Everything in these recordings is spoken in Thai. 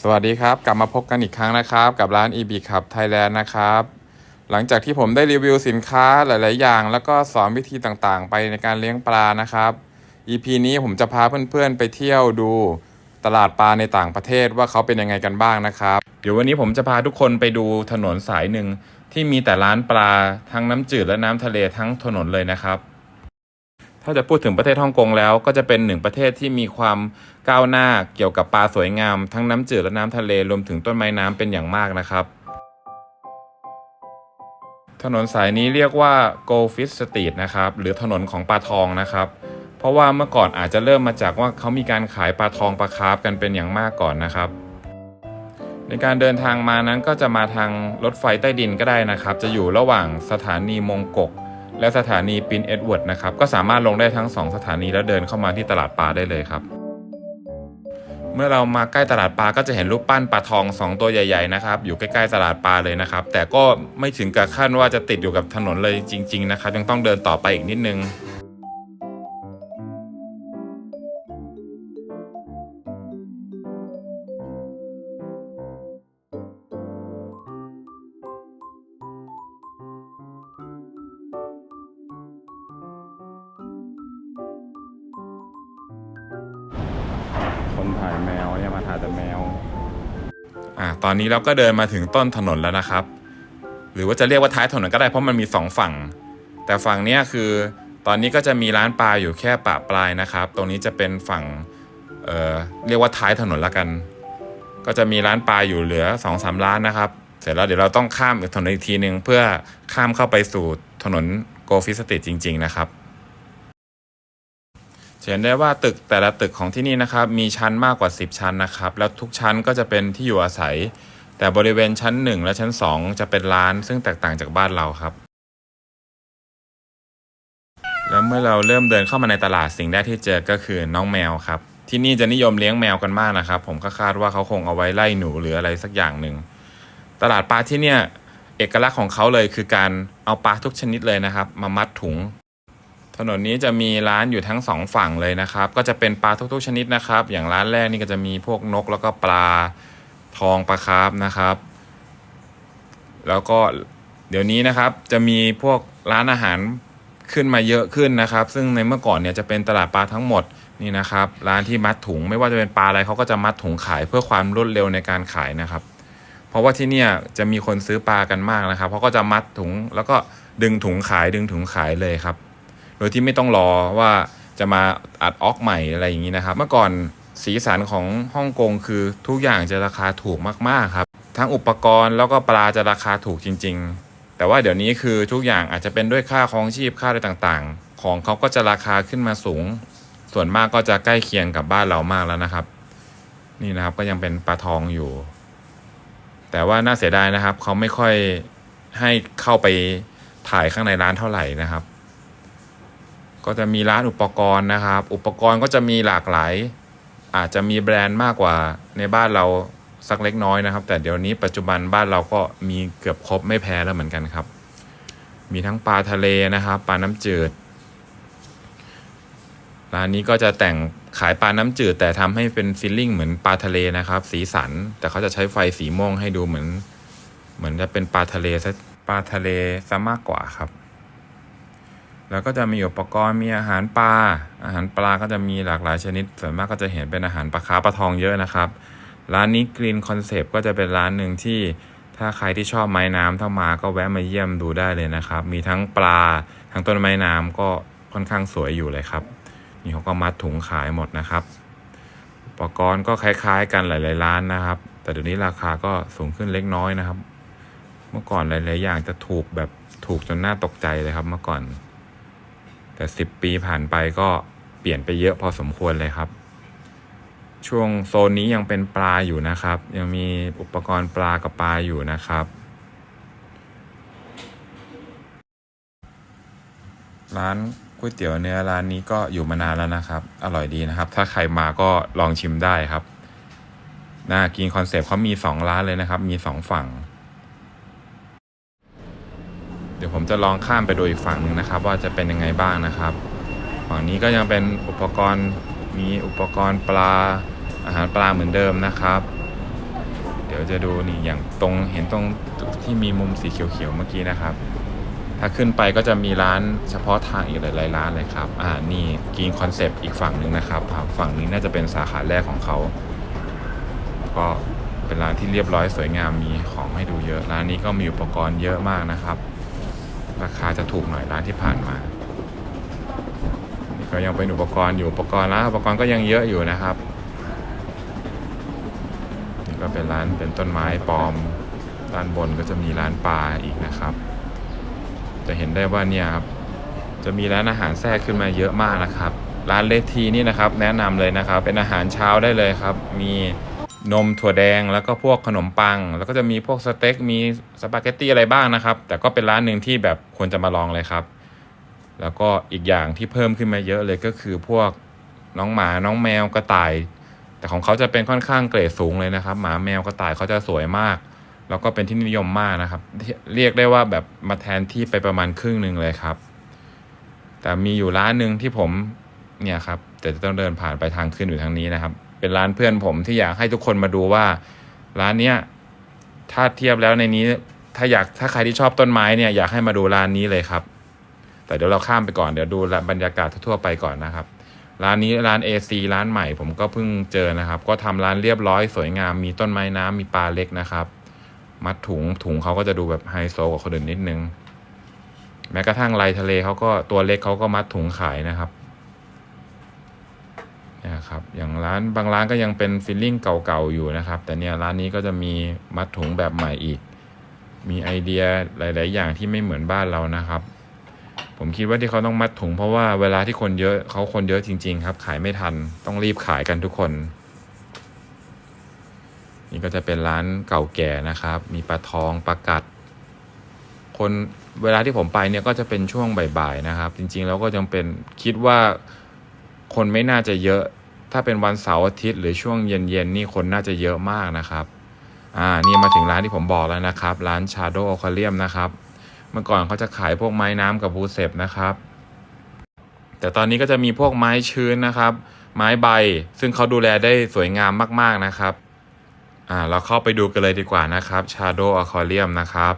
สวัสดีครับ กลับมาพบกันอีกครั้งนะครับ กับร้าน EB ขับ Thailand นะครับ หลังจากที่ผมได้รีวิวสินค้าหลาย ๆ อย่าง แล้วก็สอนวิธีต่างๆ ไปในการเลี้ยงปลานะครับ EP นี้ผมจะพาเพื่อน ๆ ไปเที่ยวดูตลาดปลาในต่างประเทศว่าเขาเป็นยังไงกันบ้างนะครับ เดี๋ยววันนี้ผมจะพาทุกคนไปดูถนนสายหนึ่งที่มีแต่ร้านปลาทั้งน้ำจืดและน้ำทะเลทั้งถนนเลยนะครับ ถ้าจะพูดถึงประเทศฮ่องกงแล้วก็จะเป็นหนึ่งประเทศที่มีความก้าวหน้าเกี่ยวกับปลาสวยงาม ทั้งน้ำจืดและน้ำทะเลรวมถึงต้นไม้น้ำเป็นอย่างมากนะครับ ถนนสายนี้เรียกว่า Go Fish Street นะครับหรือถนนของปลาทองนะครับ เพราะว่าเมื่อก่อนอาจจะเริ่มมาจากว่าเขามีการขายปลาทองปลาคาร์ฟกันเป็นอย่างมากก่อนนะครับ ในการเดินทางมานั้นก็จะมาทางรถไฟใต้ดินก็ได้นะครับ จะอยู่ระหว่างสถานีมงกก และสถานีปินเอ็ดเวิร์ดนะครับก็สามารถลงได้ทั้ง 2 สถานีแล้วเดินเข้ามาที่ตลาดปลาได้เลยครับเมื่อเรามาใกล้ตลาดปลาก็จะเห็นรูปปั้นปลาทอง 2 ตัวใหญ่ๆนะครับอยู่ใกล้ๆตลาดปลาเลยนะครับ แต่ก็ไม่ถึงกับขั้นว่าจะติดอยู่กับถนนเลยจริง ๆ นะครับยังต้องเดินต่อไปอีกนิดนึง อ่าตอนนี้เราก็เดินมาถึงต้นถนนแล้วนะครับ หรือว่าจะเรียกว่าท้ายถนนก็ได้เพราะมันมีสองฝั่ง แต่ฝั่งนี้คือตอนนี้ก็จะมีร้านปลาอยู่แค่ปะปลายนะครับ ตรงนี้จะเป็นฝั่งเเรียกว่าท้ายถนนละกัน ก็จะมีร้านปลาอยู่เหลือสองสามร้านนะครับ เสร็จแล้วเดี๋ยวเราต้องข้ามอีกถนนอีกทีหนึ่งเพื่อข้ามเข้าไปสู่ถนนโกฟิสติจริง ๆ นะครับ เห็นได้ว่าตึกแต่ละตึกของที่นี่นะครับ มีชั้นมากกว่า 10 ชั้นนะครับ แล้วทุกชั้นก็จะเป็นที่อยู่อาศัย แต่บริเวณชั้น 1 และชั้น 2 จะเป็นร้านซึ่งแตกต่างจากบ้านเราครับ แล้วเมื่อเราเริ่มเดินเข้ามาในตลาดสิ่งแรกที่เจอก็คือน้องแมวครับ ที่นี่จะนิยมเลี้ยงแมวกันมากนะครับ ผมก็คาดว่าเขาคงเอาไว้ไล่หนูหรืออะไรสักอย่างหนึ่งตลาดปลาที่เนี่ยเอกลักษณ์ของเขาเลยคือการเอาปลาทุกชนิดเลยนะครับ มามัดถุง นนนี้จะมีร้านอยู่ทั้งสองฝั่งเลยนะครับ ก็จะเป็นปลาทุกๆชนิดนะครับ อย่างร้านแรกนี่ก็จะมีพวกนกแล้วก็ปลาทองปลาคาร์ฟนะครับ แล้วก็เดี๋ยวนี้นะครับจะมีพวกร้านอาหารขึ้นมาเยอะขึ้นนะครับ ซึ่งในเมื่อก่อนเนี่ยจะเป็นตลาดปลาทั้งหมดนี่นะครับ ร้านที่มัดถุงไม่ว่าจะเป็นปลาอะไรเขาก็จะมัดถุงขายเพื่อความรวดเร็วในการขายนะครับ เพราะว่าที่เนี่ยจะมีคนซื้อปลากันมากนะครับเขาก็จะมัดถุงแล้วก็ดึงถุงขายดึงถุงขายเลยครับ ดยที่ไม่ต้องรอว่าจะมาอัดออกใหม่อะไรอย่างนี้นะครับ เมื่อก่อนสีสันของฮ่องกงคือทุกอย่างจะราคาถูกมากๆครับ ทั้งอุปกรณ์แล้วก็ปลาจะราคาถูกจริง ๆ แต่ว่าเดี๋ยวนี้คือทุกอย่างอาจจะเป็นด้วยค่าครองชีพค่าอะไรต่างๆ ของเขาก็จะราคาขึ้นมาสูง ส่วนมากก็จะใกล้เคียงกับบ้านเรามากแล้วนะครับ นี่นะครับก็ยังเป็นปลาทองอยู่ แต่ว่าน่าเสียดายนะครับ เขาไม่ค่อยให้เข้าไปถ่ายข้างในร้านเท่าไหร่นะครับ ก็จะมีร้านอุปกรณ์นะครับ อุปกรณ์ก็จะมีหลากหลาย อาจจะมีแบรนด์มากกว่าในบ้านเราสักเล็กน้อยนะครับ แต่เดี๋ยวนี้ปัจจุบันบ้านเราก็มีเกือบครบไม่แพ้แล้วเหมือนกันครับ มีทั้งปลาทะเลนะครับปลาน้ำจืดร้านนี้ก็จะแต่งขายปลาน้ำจืด แต่ทำให้เป็นฟิลลิ่งเหมือนปลาทะเลนะครับ สีสัน แต่เขาจะใช้ไฟสีม่วงให้ดูเหมือน เหมือนจะเป็นปลาทะเลซะปลาทะเลซะมากกว่าครับ แล้วก็จะมีอุปกรณ์มีอาหารปลา อาหารปลาก็จะมีหลากหลายชนิด ส่วนมากก็จะเห็นเป็นอาหารปลาคาปลาทองเยอะนะครับ ร้านนี้กรีนคอนเซปต์ก็จะเป็นร้านหนึ่งที่ถ้าใครที่ชอบไม้น้ำถ้ามาก็แวะมาเยี่ยมดูได้เลยนะครับ มีทั้งปลาทั้งต้นไม้น้ำก็ค่อนข้างสวยอยู่เลยครับนี่เขาก็มัดถุงขายหมดนะครับ อุปกรณ์ก็คล้ายๆ กันหลายๆร้านนะครับ แต่เดี๋ยวนี้ราคาก็สูงขึ้นเล็กน้อยนะครับ เมื่อก่อนหลายๆอย่างจะถูกแบบถูกจนน่าตกใจเลยครับเมื่อก่อน แต่สิบปีผ่านไปก็เปลี่ยนไปเยอะพอสมควรเลยครับ ช่วงโซนนี้ยังเป็นปลาอยู่นะครับ ยังมีอุปกรณ์ปลากับปลาอยู่นะครับ ร้านก๋วยเตี๋ยวเนื้อร้านนี้ก็อยู่มานานแล้วนะครับ อร่อยดีนะครับ ถ้าใครมาก็ลองชิมได้ครับน่ากินคอนเซปต์เขามีสองร้านเลยนะครับ มีสองฝั่ง เดี๋ยวผมจะลองข้ามไปดูอีกฝั่งหนึ่งนะครับ ว่าจะเป็นยังไงบ้างนะครับ ฝั่งนี้ก็ยังเป็นอุปกรณ์มีอุปกรณ์ปลาอาหารปลาเหมือนเดิมนะครับ เดี๋ยวจะดูนี่อย่างตรงเห็นตรงที่มีมุมสีเขียวๆเมื่อกี้นะครับ ถ้าขึ้นไปก็จะมีร้านเฉพาะทางอีกหลายๆร้านเลยครับอ่านี่กีนคอนเซปต์อีกฝั่งหนึ่งนะครับ ฝั่งนี้น่าจะเป็นสาขาแรกของเขาก็เป็นร้านที่เรียบร้อยสวยงามมีของให้ดูเยอะ ร้านนี้ก็มีอุปกรณ์เยอะมากนะครับ ราคาจะถูกหน่อยร้านที่ผ่านมานี่ก็ยังเป็นอุปกรณ์อยู่อุปกรณ์ร้านอุปกรณ์ก็ยังเยอะอยู่นะครับนี่ก็เป็นร้านเป็นต้นไม้ปลอมด้านบนก็จะมีร้านปลาอีกนะครับ จะเห็นได้ว่าเนี่ยครับจะมีร้านอาหารแทรกขึ้นมาเยอะมากนะครับ ร้านเลทีนี่นะครับ แนะนำเลยนะครับ เป็นอาหารเช้าได้เลยครับ มี นมถั่วแดงแล้วก็พวกขนมปัง แล้วก็จะมีพวกสเต็กมีสปาเกตตี้อะไรบ้างนะครับ แต่ก็เป็นร้านหนึ่งที่แบบควรจะมาลองเลยครับ แล้วก็อีกอย่างที่เพิ่มขึ้นมาเยอะเลยก็คือพวกน้องหมาน้องแมวกระต่าย แต่ของเขาจะเป็นค่อนข้างเกรดสูงเลยนะครับ หมาแมวกระต่ายเขาจะสวยมาก แล้วก็เป็นที่นิยมมากนะครับ เรียกได้ว่าแบบมาแทนที่ไปประมาณครึ่งหนึ่งเลยครับ แต่มีอยู่ร้านหนึ่งที่ผมเนี่ยครับแต่จะต้องเดินผ่านไปทางขึ้นอยู่ทางนี้นะครับ เป็นร้านเพื่อนผมที่อยากให้ทุกคนมาดูว่า ร้านเนี้ยถ้าเทียบแล้วในนี้ ถ้าอยากถ้าใครที่ชอบต้นไม้เนี่ยอยากให้มาดูร้านนี้เลยครับ แต่เดี๋ยวเราข้ามไปก่อนเดี๋ยวดูบรรยากาศทั่วๆไปก่อนนะครับ ร้านนี้ร้าน AC ร้านใหม่ผมก็เพิ่งเจอนะครับ ก็ทำร้านเรียบร้อยสวยงามมีต้นไม้น้ำมีปลาเล็กนะครับ มัดถุงถุงเขาก็จะดูแบบไฮโซกว่าคนอื่นนิดนึง แม้กระทั่งลายทะเลเขาก็ตัวเล็กเขาก็มัดถุงขายนะครับ นี่ยครับอย่างร้านบางร้านก็ยังเป็นฟิลลิ่งเก่าๆอยู่นะครับ แต่เนี่ยร้านนี้ก็จะมีมัดถุงแบบใหม่อีก มีไอเดียหลาย ๆ อย่างที่ไม่เหมือนบ้านเรานะครับ ผมคิดว่าที่เขาต้องมัดถุงเพราะว่าเวลาที่คนเยอะเขาคนเยอะจริง ๆ ครับ ขายไม่ทันต้องรีบขายกันทุกคน นี่ก็จะเป็นร้านเก่าแก่นะครับ มีปลาทองปลากัด คนเวลาที่ผมไปเนี่ยก็จะเป็นช่วงบ่ายๆนะครับ จริง ๆ แล้วก็ยังเป็นคิดว่า คนไม่น่าจะเยอะ ถ้าเป็นวันเสาร์อาทิตย์หรือช่วงเย็นๆนี่คนน่าจะเยอะมากนะครับ อ่า นี่มาถึงร้านที่ผมบอกแล้วนะครับ ร้าน Shadow Aquarium นะครับ เมื่อก่อนเขาจะขายพวกไม้น้ำกับบูเซปนะครับ แต่ตอนนี้ก็จะมีพวกไม้ชื้นนะครับ ไม้ใบ ซึ่งเขาดูแลได้สวยงามมากๆนะครับ อ่า เราเข้าไปดูกันเลยดีกว่านะครับ Shadow Aquarium นะครับ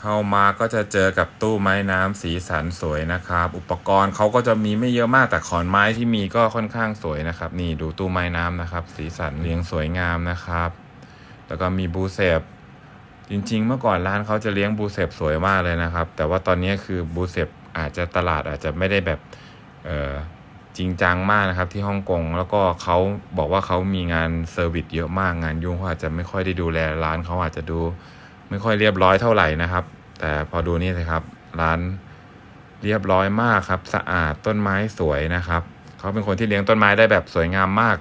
เข้ามาก็จะเจอกับตู้ไม้น้ำสีสันสวยนะครับ อุปกรณ์เขาก็จะมีไม่เยอะมากแต่ขอนไม้ที่มีก็ค่อนข้างสวยนะครับ นี่ดูตู้ไม้น้ำนะครับ สีสันเรียงสวยงามนะครับ แล้วก็มีบูเซปจริงๆ เมื่อก่อนร้านเขาจะเลี้ยงบูเซปสวยมากเลยนะครับ แต่ว่าตอนนี้คือบูเซปอาจจะตลาดอาจจะไม่ได้แบบเออจริงจังมากนะครับที่ฮ่องกงแล้วก็เขาบอกว่าเขามีงานเซอร์วิสเยอะมากงานยุ่งเขาอาจจะไม่ค่อยได้ดูแลร้านเขาอาจจะดู ไม่ค่อยเรียบร้อยเท่าไหร่นะครับ แต่พอดูนี่สิครับ ร้านเรียบร้อยมากครับ สะอาดต้นไม้สวยนะครับ เขาเป็นคนที่เลี้ยงต้นไม้ได้แบบสวยงามมาก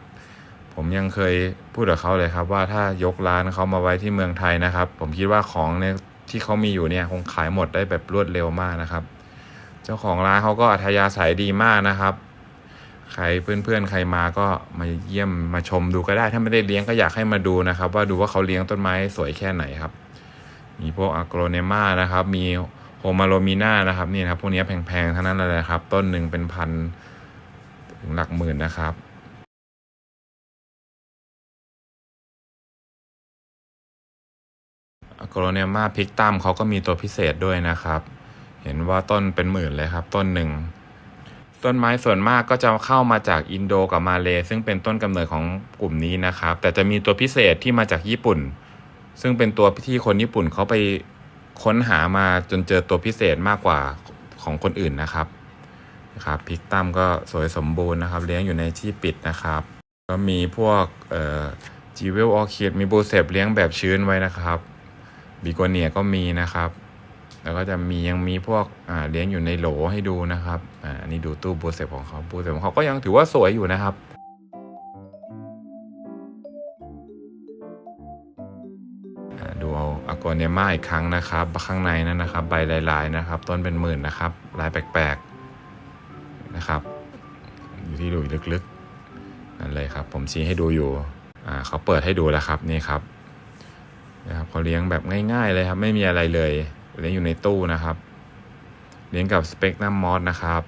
ผมยังเคยพูดกับเขาเลยครับว่าถ้ายกร้านเขามาไว้ที่เมืองไทยนะครับ ผมคิดว่าของเนี่ยที่เขามีอยู่เนี่ยคงขายหมดได้แบบรวดเร็วมากนะครับ เจ้าของร้านเขาก็อัธยาศัยดีมากนะครับ ใครเพื่อนๆใครมาก็มาเยี่ยมมาชมดูก็ได้ ถ้าไม่ได้เลี้ยงก็อยากให้มาดูนะครับ ว่าดูว่าเขาเลี้ยงต้นไม้สวยแค่ไหนครับ มีพวกอะโกรเนมานะครับ มีโฮมาโลมีนานะครับนี่นะครับพวกนี้แพงๆทั้งนั้นเลยครับ ต้นหนึ่งเป็นพันถึงหลักหมื่นนะครับอะโกรเนมาพิกตัมเขาก็มีตัวพิเศษด้วยนะครับ เห็นว่าต้นเป็นหมื่นเลยครับ ต้นหนึ่งต้นไม้ส่วนมากก็จะเข้ามาจากอินโดกับมาเลซึ่งเป็นต้นกำเนิดของกลุ่มนี้นะครับ แต่จะมีตัวพิเศษที่มาจากญี่ปุ่น ซึ่งเป็นตัวที่คนญี่ปุ่นเขาไปค้นหามาจนเจอตัวพิเศษมากกว่าของคนอื่นนะครับนะครับพิกตั้มก็สวยสมบูรณ์นะครับ เลี้ยงอยู่ในที่ปิดนะครับ ก็มีพวกเอ่อจีเวลออคิดมีบูเซปเลี้ยงแบบชื้นไว้นะครับบิโกเนียก็มีนะครับ แล้วก็จะมียังมีพวกอ่าเลี้ยงอยู่ในโหลให้ดูนะครับอ่าอันนี้ดูตู้บูเซปของเขาบูเซปของเขาก็ยังถือว่าสวยอยู่นะครับ เอาอากเนมาอีกครั้งนะครับข้างในนั้นนะครับ ใบลายๆนะครับ ต้นเป็นหมื่นนะครับ ลายแปลกๆนะครับ อยู่ที่ดูลึกๆนั่นเลยครับ ผมชี้ให้ดูอยู่อ่าเขาเปิดให้ดูแล้วครับนี่ครับนะครับเขาเลี้ยงแบบง่ายๆเลยครับ ไม่มีอะไรเลยเลี้ยงอยู่ในตู้นะครับ เลี้ยงกับสเปกนัมมอสนะครับ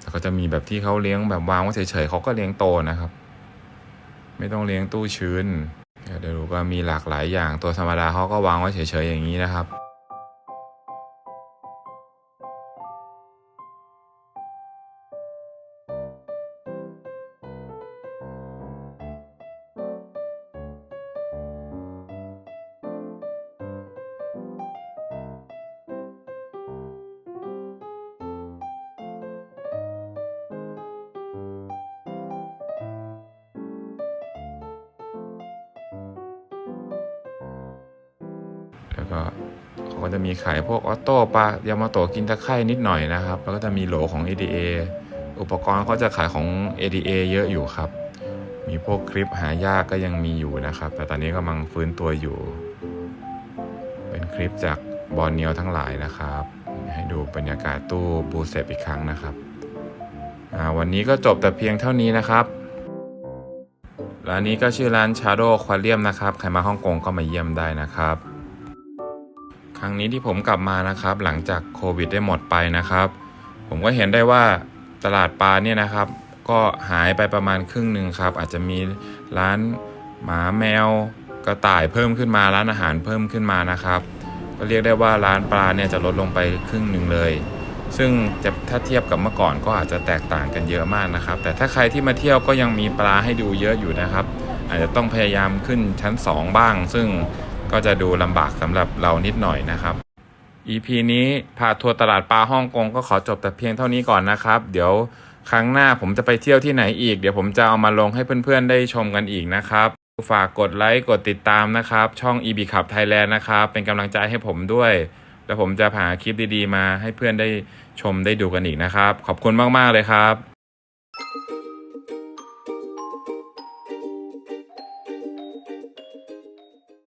แต่ก็จะมีแบบที่เขาเลี้ยงแบบวางไว้เฉยๆเขาก็เลี้ยงโตนะครับ ไม่ต้องเลี้ยงตู้ชื้น เดี๋ยวดูก็มีหลากหลายอย่างตัวธรรมดาเขาก็วางไว้เฉยๆอย่างนี้นะครับ แล้วก็เขาก็จะมีขายพวกออโต้ปลายามาโตกินตะไคร่นิดหน่อยนะครับ แล้วก็จะมีโหลของ ADA อุปกรณ์เขาจะขายของ ADA เยอะอยู่ครับ มีพวกคลิปหายากก็ยังมีอยู่นะครับ แต่ตอนนี้กำลังฟื้นตัวอยู่ เป็นคลิปจากบอลเนียวทั้งหลายนะครับ ให้ดูบรรยากาศตู้บูเซปอีกครั้งนะครับ วันนี้ก็จบแต่เพียงเท่านี้นะครับ ร้านนี้ก็ชื่อร้าน Shadow Aquarium นะครับ ใครมาฮ่องกงก็มาเยี่ยมได้นะครับ ครั้งนี้ที่ผมกลับมานะครับ หลังจากโควิดได้หมดไปนะครับ ผมก็เห็นได้ว่าตลาดปลาเนี่ยนะครับ ก็หายไปประมาณครึ่งหนึ่งครับ อาจจะมีร้านหมาแมวกระต่ายเพิ่มขึ้นมาร้านอาหารเพิ่มขึ้นมานะครับ ก็เรียกได้ว่าร้านปลาเนี่ยจะลดลงไปครึ่งหนึ่งเลย ซึ่งจะถ้าเทียบกับเมื่อก่อนก็อาจจะแตกต่างกันเยอะมากนะครับ แต่ถ้าใครที่มาเที่ยวก็ยังมีปลาให้ดูเยอะอยู่นะครับ อาจจะต้องพยายามขึ้นชั้น 2 บ้าง ซึ่ง ก็จะดูลำบากสำหรับเรานิดหน่อยนะครับ EP นี้พาทัวร์ตลาดปลาฮ่องกงก็ขอจบแต่เพียงเท่านี้ก่อนนะครับ เดี๋ยวครั้งหน้าผมจะไปเที่ยวที่ไหนอีก เดี๋ยวผมจะเอามาลงให้เพื่อนๆได้ชมกันอีกนะครับฝากกดไลค์กดติดตามนะครับ ช่อง EB Cup Thailand นะครับ เป็นกำลังใจให้ผมด้วย แล้วผมจะหาคลิปดีๆ มาให้เพื่อนได้ชมได้ดูกันอีกนะครับ ขอบคุณมากๆเลยครับ